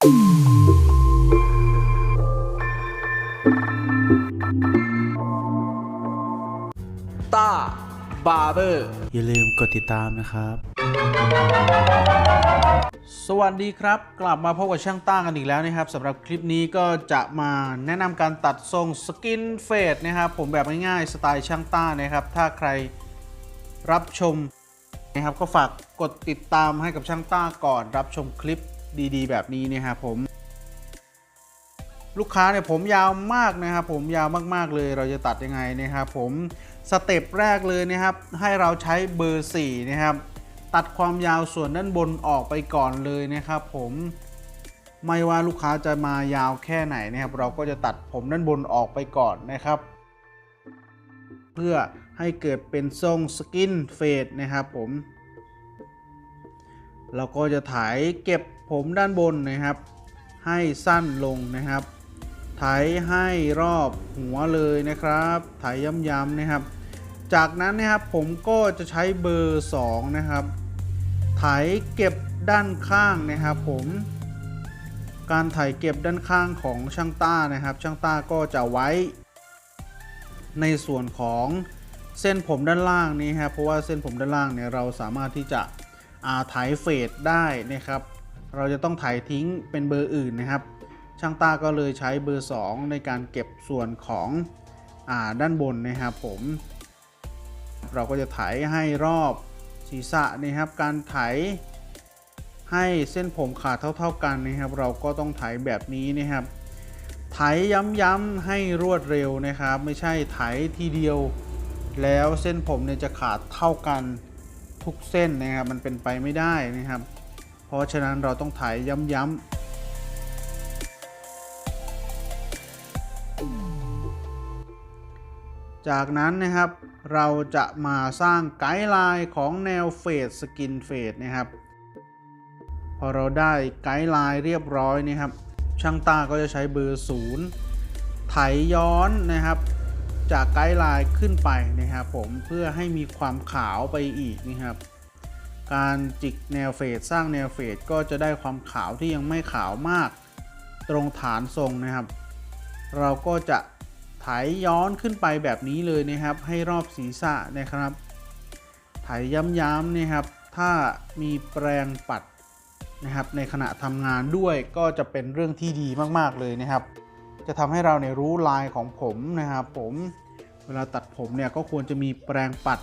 ต้าบาร์เบอร์ อย่าลืมกดติดตามนะครับ สวัสดีครับ กลับมาพบกับช่างต้ากันอีกแล้วนะครับสำหรับคลิปนี้ก็จะมาแนะนำการตัดทรงสกินเฟดนะครับ ผมแบบง่ายๆ สไตล์ช่างต้านะครับ ถ้าใครรับชมนะครับก็ฝากกดติดตามให้กับช่างต้าก่อนรับชมคลิป ดีๆ แบบนี้นะครับผม ลูกค้าเนี่ยผมยาวมากนะครับผมยาวมากๆเลยเราจะตัดยังไงนะครับผมสเต็ปแรกเลยนะครับ ให้เราใช้เบอร์4นะครับ ตัดความยาวส่วนด้านบนออกไปก่อนเลยนะครับผมไม่ว่าลูกค้าจะมายาวแค่ไหนนะครับ เราก็จะตัดผมด้านบนออกไปก่อนนะครับ เพื่อให้เกิดเป็นทรงสกินเฟดนะครับผม เราก็จะถ่ายเก็บ ผมด้านบนนะครับ ให้สั้นลงนะครับ ไถให้รอบหัวเลยนะครับ ไถย้ำๆนะครับ จากนั้นนะครับผมก็จะใช้เบอร์2นะครับ ไถเก็บด้านข้างนะครับ ผมการไถเก็บด้านข้างของช่างต้านะครับ ช่างต้าก็จะไว้ ในส่วนของเส้นผมด้านล่างนี้ครับเพราะว่าเส้นผมด้านล่างเนี่ยเราสามารถที่จะอาไถเฟดได้นะครับ เราจะต้องไถทิ้งเป็นเบอร์อื่นนะครับ ช่างต้าก็เลยใช้เบอร์ 2 ในการเก็บส่วนของอาด้านบนนะครับผม เราก็จะไถให้รอบศีรษะนะครับ การไถให้เส้นผมขาดเท่า ๆกันนะครับ เราก็ต้องไถแบบนี้นะครับไถย้ำๆให้รวดเร็วนะครับ ไม่ใช่ไถทีเดียว แล้วเส้นผมเนี่ยจะขาดเท่ากันทุกเส้นนะครับ มันเป็นไปไม่ได้นะครับ เพราะฉะนั้นเราต้องไถย้ำๆจากนั้นนะครับเราจะมาสร้างไกด์ไลน์ของแนวเฟดสกินเฟดนะครับ พอเราได้ไกด์ไลน์เรียบร้อยนะครับ ช่างตาก็จะใช้เบอร์ศูนย์ไถย้อนนะครับ จากไกด์ไลน์ขึ้นไปนะครับผมเพื่อให้มีความขาวไปอีกนะครับ การจิกแนวเฟดสร้างแนวเฟดก็จะได้ความขาวที่ยังไม่ขาวมาก ตรงฐานทรงนะครับ เราก็จะไถย้อนขึ้นไปแบบนี้เลยนะครับ ให้รอบศีรษะนะครับไถย้ำๆนะครับ ถ้ามีแปรงปัดนะครับ ในขณะทำงานด้วยก็จะเป็นเรื่องที่ดีมากๆเลยนะครับ จะทำให้เราเนี่ยรู้ลายของผมนะครับ ผมเวลาตัดผมเนี่ยก็ควรจะมีแปรงปัด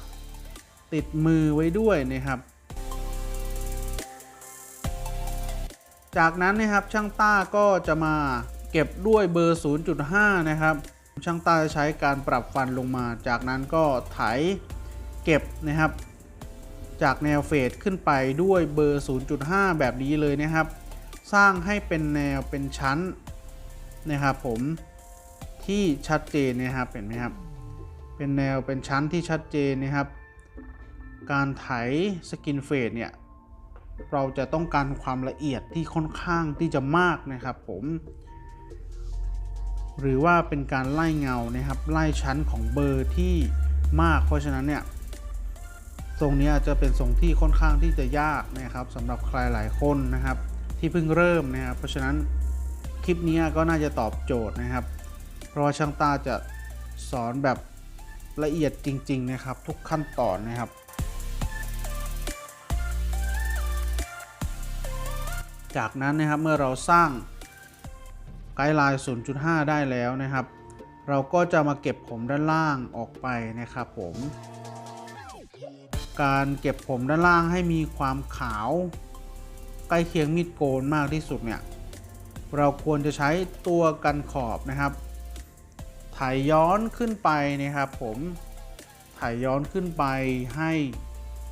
ติดมือไว้ด้วยนะครับ จากนั้นนะครับช่างต้าก็จะมาเก็บด้วยเบอร์ 0.5 นะครับ ช่างต้าจะใช้การปรับฟันลงมา จากนั้นก็ไถเก็บนะครับ จากแนวเฟดขึ้นไปด้วยเบอร์ 0.5 แบบนี้เลยนะครับ สร้างให้เป็นแนวเป็นชั้นนะครับผมที่ชัดเจนนะครับเห็นไหมครับ เป็นแนวเป็นชั้นที่ชัดเจนนะครับ การไถสกินเฟดเนี่ย เราจะต้องการความละเอียดที่ค่อนข้างที่จะมากนะครับ ผม หรือว่าเป็นการไล่เงานะครับ ไล่ชั้นของเบอร์ที่มาก เพราะฉะนั้นเนี่ยทรงนี้จะเป็นทรงที่ค่อนข้างที่จะยากนะครับสำหรับใครหลายคนนะครับ ที่เพิ่งเริ่มนะครับ เพราะฉะนั้นคลิปนี้ก็น่าจะตอบโจทย์นะครับ เพราะช่างตาจะสอนแบบละเอียดจริง ๆ นะครับ ทุกขั้นตอนนะครับ จากนั้นนะครับเมื่อเราสร้างไกด์ไลน์ 0.5 ได้แล้วนะครับ เราก็จะมาเก็บผมด้านล่างออกไปนะครับผม การเก็บผมด้านล่างให้มีความขาวใกล้เคียงมีดโกนมากที่สุดเนี่ยเราควรจะใช้ตัวกันขอบนะครับ ถ่ายย้อนขึ้นไปนะครับผมถ่ายย้อนขึ้นไปให้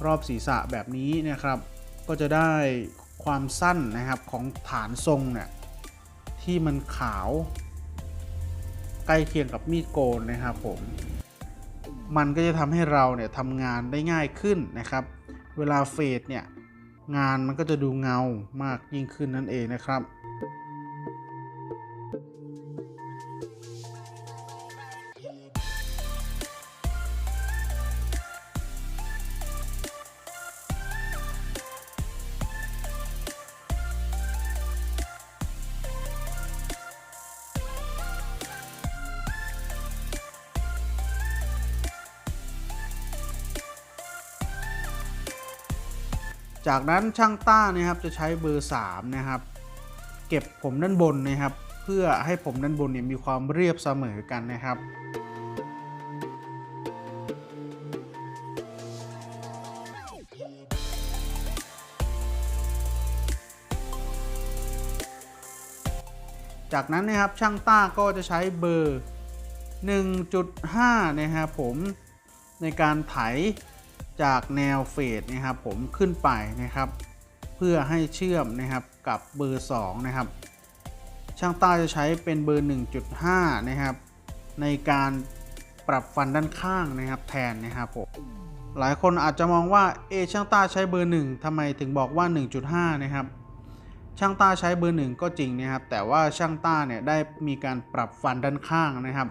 รอบศีรษะแบบนี้นะครับ ก็จะได้ ความสั้นนะครับของฐานทรงเนี่ยที่มันขาวใกล้เคียงกับมีดโกนนะครับผม มันก็จะทำให้เราเนี่ยทำงานได้ง่ายขึ้นนะครับ เวลาเฟดเนี่ยงานมันก็จะดูเงามากยิ่งขึ้นนั่นเองนะครับ จากนั้นช่างต้านะครับจะใช้เบอร์3นะครับเก็บผมด้านบนนะครับ เพื่อให้ผมด้านบนเนี่ยมีความเรียบเสมอกันนะครับจากนั้นนะครับช่างต้าก็จะใช้เบอร์ 1.5 นะครับผมในการไถ จากแนวเฟดนะครับผมขึ้นไปนะครับ เพื่อให้เชื่อมนะครับกับเบอร์ 2 นะครับ ช่างต้าจะใช้เป็นเบอร์ 1.5 นะครับ ในการปรับฟันด้านข้างนะครับแทนนะครับผมหลายคนอาจจะมองว่าเอช่างต้าใช้เบอร์ 1ทำไมถึงบอกว่า 1.5 นะครับ ช่างต้าใช้เบอร์หนึ่งก็จริงนะครับ แต่ว่าช่างต้าเนี่ยได้มีการปรับฟันด้านข้างนะครับ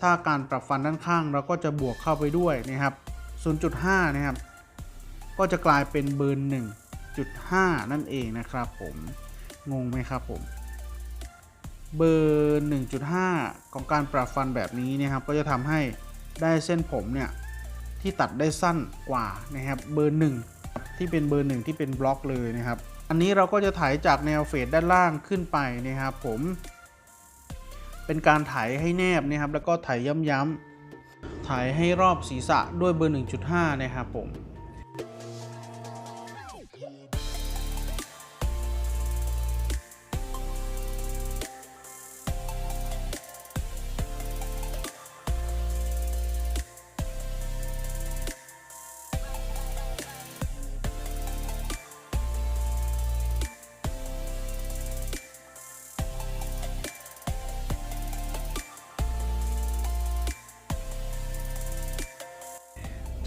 ถ้าการปรับฟันด้านข้างเราก็จะบวกเข้าไปด้วยนะครับ 0.5 นะครับ ก็จะกลายเป็นเบอร์1.5 นั่นเองนะครับผม งงไหมครับผม เบอร์ 1.5 ของการปรับฟันแบบนี้นะครับ ก็จะทำให้ได้เส้นผมเนี่ย ที่ตัดได้สั้นกว่านะครับ เบอร์ 1 ที่เป็นเบอร์ 1 ที่เป็นบล็อกเลยนะครับ อันนี้เราก็จะไถจากแนวเฟดด้านล่างขึ้นไปนะครับผม เป็นการไถให้แนบนะครับ แล้วก็ไถย้ำๆ ถ่ายให้รอบศีรษะด้วยเบอร์ 1.5 นะครับผม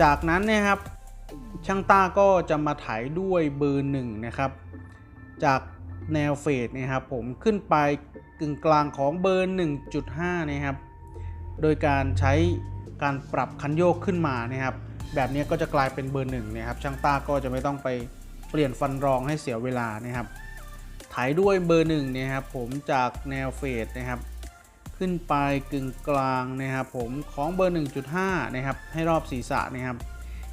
จากนั้นนะครับช่างต้าก็จะมาไถด้วยเบอร์หนึ่งนะครับ จากแนวเฟดนะครับผมขึ้นไปกึ่งกลางของเบอร์ 1.5 นะครับ โดยการใช้การปรับคันโยกขึ้นมานะครับ แบบนี้ก็จะกลายเป็นเบอร์หนึ่งนะครับ ช่างต้าก็จะไม่ต้องไปเปลี่ยนฟันรองให้เสียเวลานะครับไถด้วยเบอร์หนึ่งนะครับผมจากแนวเฟดนะครับ ขึ้นไปกึ่งกลางนะครับผมของเบอร์ 1.5 นะครับ ให้รอบศีรษะนะครับ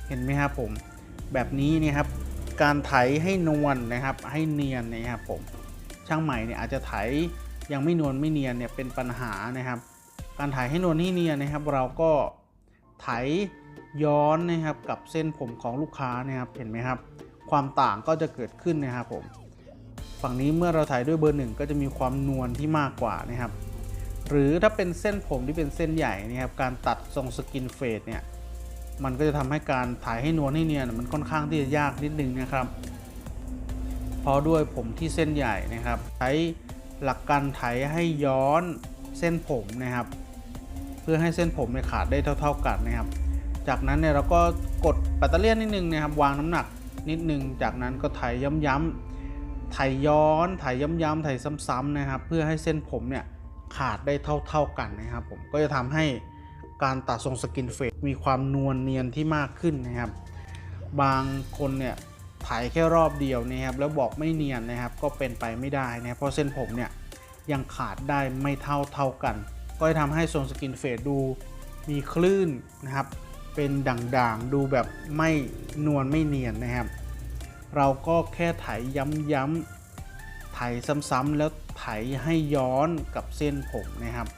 เห็นไหมครับผม แบบนี้นะครับ การไถให้นวลนะครับ ให้เนียนนะครับผม ช่างใหม่เนี่ยอาจจะไถยังไม่นวลไม่เนียนเนี่ยเป็นปัญหานะครับ การไถให้นวลให้เนียนนะครับ เราก็ไถย้อนนะครับกับเส้นผมของลูกค้านะครับเห็นไหมครับ ความต่างก็จะเกิดขึ้นนะครับผม ฝั่งนี้เมื่อเราไถด้วยเบอร์หนึ่งก็จะมีความนวลที่มากกว่านะครับ หรือถ้าเป็นเส้นผมที่เป็นเส้นใหญ่นะครับการตัดทรงสกินเฟดเนี่ยมันก็จะทำให้การถ่ายให้นวลให้เนียนมันค่อนข้างที่จะยากนิดนึงนะครับ เพราะด้วยผมที่เส้นใหญ่นะครับ ใช้หลักการไถให้ย้อนเส้นผมนะครับ เพื่อให้เส้นผมเนี่ยขาดได้เท่า ๆกันนะครับ จากนั้นเนี่ยเราก็กดปัตเตอร์เลียนนิดนึงนะครับ วางน้ำหนักนิดนึง จากนั้นก็ไถย้ำๆไถย้อนไถย้ำๆไถซ้ำๆนะครับ เพื่อให้เส้นผมเนี่ย ขาดได้เท่า ๆกันนะครับผมก็จะทำให้การตัดทรงสกินเฟดมีความนวลเนียนที่มากขึ้นนะครับ บางคนเนี่ยถ่ายแค่รอบเดียวนะครับแล้วบอกไม่เนียนนะครับก็เป็นไปไม่ได้นะเพราะเส้นผมเนี่ยยังขาดได้ไม่เท่าเท่ากัน ก็จะทำให้ทรงสกินเฟดดูมีคลื่นนะครับ เป็นด่างๆ ดูแบบไม่นวลไม่เนียนนะครับ เราก็แค่ไถย้ำๆ ไถซ้ำๆแล้วไถให้ย้อนกับเส้นผมนะครับ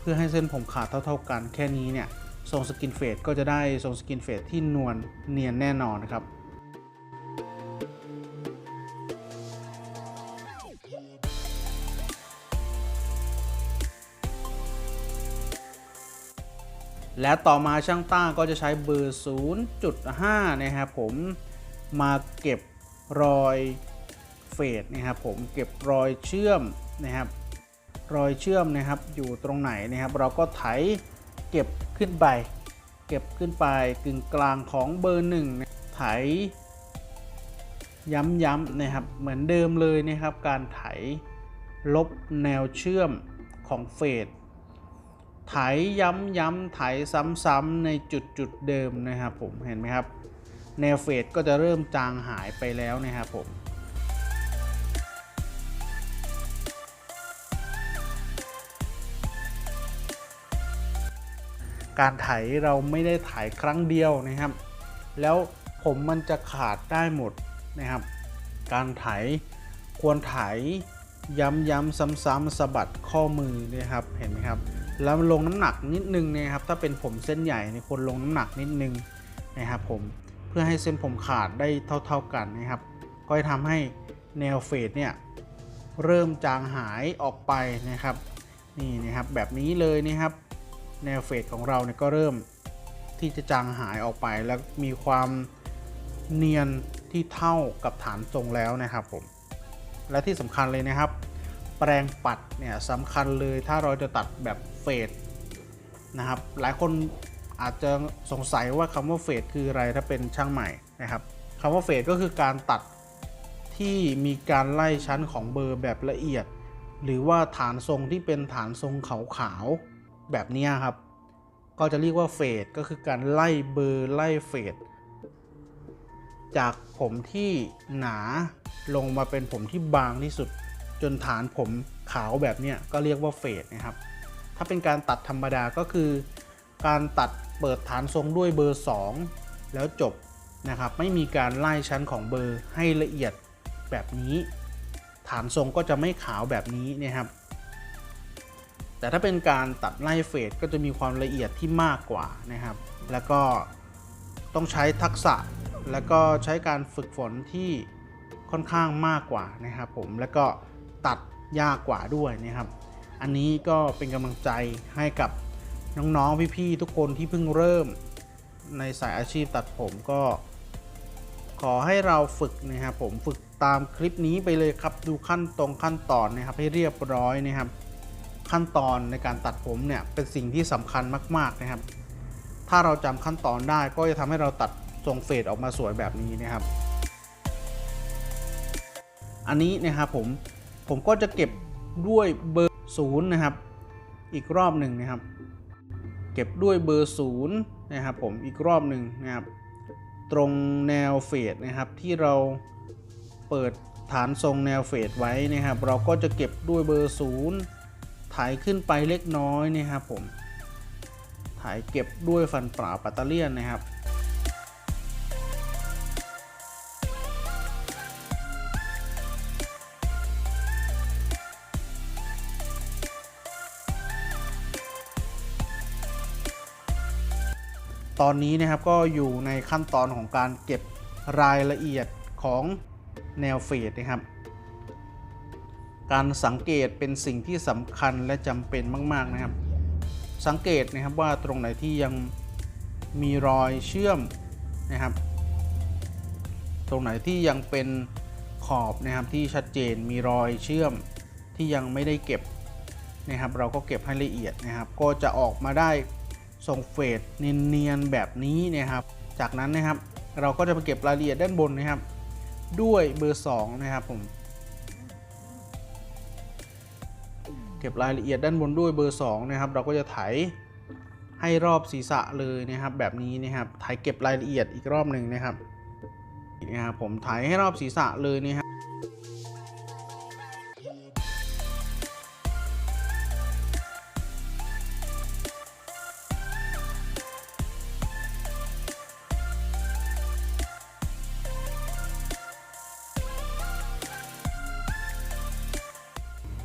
เพื่อให้เส้นผมขาดเท่า ๆกันแค่นี้เนี่ยทรงสกินเฟดก็จะได้ทรงสกินเฟดที่นวลเนียนแน่นอนนะครับและต่อมาช่างต้าก็จะใช้เบอร์ 0.5 นะครับผมมาเก็บรอย เฟดนะครับผมเก็บรอยเชื่อมนะครับรอยเชื่อมนะครับอยู่ตรงไหนนะครับ เราก็ไถเก็บขึ้นไป เก็บขึ้นไปกึ่งกลางของเบอร์หนึ่งนะไถย้ำๆนะครับเหมือนเดิมเลยนะครับการไถลบแนวเชื่อมของเฟดไถย้ำๆไถซ้ำๆในจุดจุดๆเดิมนะครับผมเห็นไหมครับ แนวเฟดก็จะเริ่มจางหายไปแล้วนะครับผม การไถเราไม่ได้ไถครั้งเดียวนะครับ แล้วผมมันจะขาดได้หมดนะครับ การไถควรไถย้ำย้ำซ้ำๆสะบัดข้อมือนะครับเห็นไหมครับ แล้วลงน้ำหนักนิดนึงนะครับ ถ้าเป็นผมเส้นใหญ่นี่ควรลงน้ำหนักนิดนึงนะครับผมเพื่อให้เส้นผมขาดได้เท่า ๆกันนะครับ ก็จะทำให้แนวเฟดเนี่ยเริ่มจางหายออกไปนะครับ นี่นะครับแบบนี้เลยนะครับ แนวเฟดของเราเนี่ยก็เริ่มที่จะจางหายออกไป แล้วมีความเนียนที่เท่ากับฐานทรงแล้วนะครับผม และที่สำคัญเลยนะครับ แปรงปัดเนี่ยสำคัญเลยถ้าเราจะตัดแบบเฟดนะครับ หลายคนอาจจะสงสัยว่าคำว่าเฟดคืออะไรถ้าเป็นช่างใหม่นะครับคำว่าเฟดก็คือการตัดที่มีการไล่ชั้นของเบอร์แบบละเอียด หรือว่าฐานทรงที่เป็นฐานทรงขาวๆ แบบนี้ครับ ก็จะเรียกว่าเฟดก็คือการไล่เบอร์ไล่เฟดจากผมที่หนาลงมาเป็นผมที่บางที่สุด จนฐานผมขาวแบบนี้ก็เรียกว่าเฟดนะครับ ถ้าเป็นการตัดธรรมดาก็คือ การตัดเปิดฐานทรงด้วยเบอร์ 2 แล้วจบนะครับ ไม่มีการไล่ชั้นของเบอร์ให้ละเอียดแบบนี้ ฐานทรงก็จะไม่ขาวแบบนี้นะครับ แต่ถ้าเป็นการตัดไล่เฟดก็จะมีความละเอียดที่มากกว่านะครับ แล้วก็ต้องใช้ทักษะ แล้วก็ใช้การฝึกฝนที่ค่อนข้างมากกว่านะครับผม แล้วก็ตัดยากกว่าด้วยนะครับ อันนี้ก็เป็นกำลังใจให้กับน้องๆ พี่ๆ ทุกคนที่เพิ่งเริ่มในสายอาชีพตัดผมก็ ขอให้เราฝึกนะครับผมฝึกตามคลิปนี้ไปเลยครับ ดูขั้นตรงขั้นตอนนะครับให้เรียบร้อยนะครับ ขั้นตอนในการตัดผมเนี่ยเป็นสิ่งที่สำคัญมาก ๆนะครับ ถ้าเราจำขั้นตอนได้ก็จะทำให้เราตัดทรงเฟดออกมาสวยแบบนี้นะครับ อันนี้นะครับผมผมก็จะเก็บด้วยเบอร์ศูนย์นะครับ อีกรอบหนึ่งนะครับ เก็บด้วยเบอร์ศูนย์นะครับผมอีกรอบหนึ่งนะครับ ตรงแนวเฟดนะครับที่เราเปิดฐานทรงแนวเฟดไว้นะครับ เราก็จะเก็บด้วยเบอร์ศูนย์ ถ่ายขึ้นไปเล็กน้อยนะครับผม ถ่ายเก็บด้วยฟันปราปัตเตอร์เลียนนะครับตอนนี้นะครับก็อยู่ในขั้นตอนของการเก็บรายละเอียดของแนวเฟดนะครับ การสังเกตเป็นสิ่งที่สำคัญและจำเป็นมาก ๆนะครับ สังเกตนะครับว่าตรงไหนที่ยังมีรอยเชื่อมนะครับ ตรงไหนที่ยังเป็นขอบนะครับที่ชัดเจนมีรอยเชื่อมที่ยังไม่ได้เก็บนะครับ เราก็เก็บให้ละเอียดนะครับ ก็จะออกมาได้ทรงเฟดเนียนๆแบบนี้นะครับ จากนั้นนะครับเราก็จะไปเก็บรายละเอียดด้านบนนะครับ ด้วยเบอร์2นะครับผม เก็บรายละเอียดด้านบนด้วยเบอร์2นะครับเราก็จะไถให้รอบศีรษะเลยนะครับแบบนี้นะครับไถเก็บรายละเอียดอีกรอบหนึ่งนะครับนะครับผมไถให้รอบศีรษะเลยนะครับ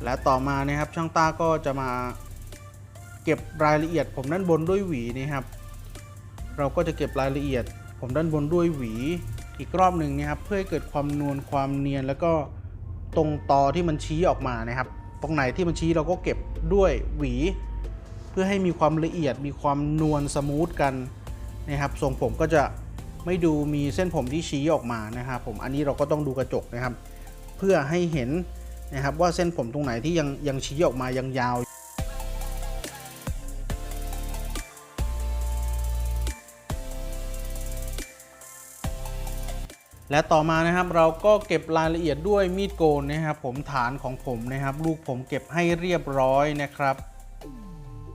และต่อมานะครับช่างต้าก็จะมาเก็บรายละเอียดผมด้านบนด้วยหวีนะครับ เราก็จะเก็บรายละเอียดผมด้านบนด้วยหวีอีกรอบหนึ่งนะครับ เพื่อให้เกิดความนวลความเนียนแล้วก็ตรงตอที่มันชี้ออกมานะครับ ตรงไหนที่มันชี้เราก็เก็บด้วยหวี เพื่อให้มีความละเอียดมีความนวลสมูทกันนะครับทรงผมก็จะไม่ดูมีเส้นผมที่ชี้ออกมานะครับผมอันนี้เราก็ต้องดูกระจกนะครับ เพื่อให้เห็น นะครับว่าเส้นผมตรงไหนที่ยังยังชี้ออกมายังยาวและต่อมานะครับเราก็เก็บรายละเอียดด้วยมีดโกนนะครับผมฐานของผมนะครับ ลูกผมเก็บให้เรียบร้อยนะครับ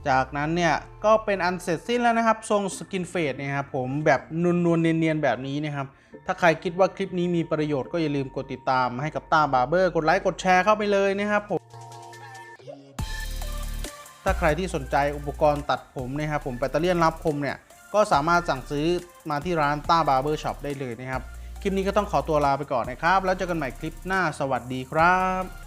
จากนั้นเนี่ยก็เป็นอันเสร็จสิ้นแล้วนะครับ ทรงสกินเฟดนะครับผมแบบนวลๆเนียนๆแบบนี้นะครับ ถ้าใครคิดว่าคลิปนี้มีประโยชน์ก็อย่าลืมกดติดตามให้กับตาบาร์เบอร์กดไลค์กดแชร์เข้าไปเลยนะครับผมถ้าใครที่สนใจอุปกรณ์ตัดผมนะครับผมแบตเตอรี่รับคมเนี่ยก็สามารถสั่งซื้อมาที่ร้านต้าบาร์เบอร์ช็อปได้เลยนะครับ คลิปนี้ก็ต้องขอตัวลาไปก่อนนะครับ แล้วเจอกันใหม่คลิปหน้าสวัสดีครับ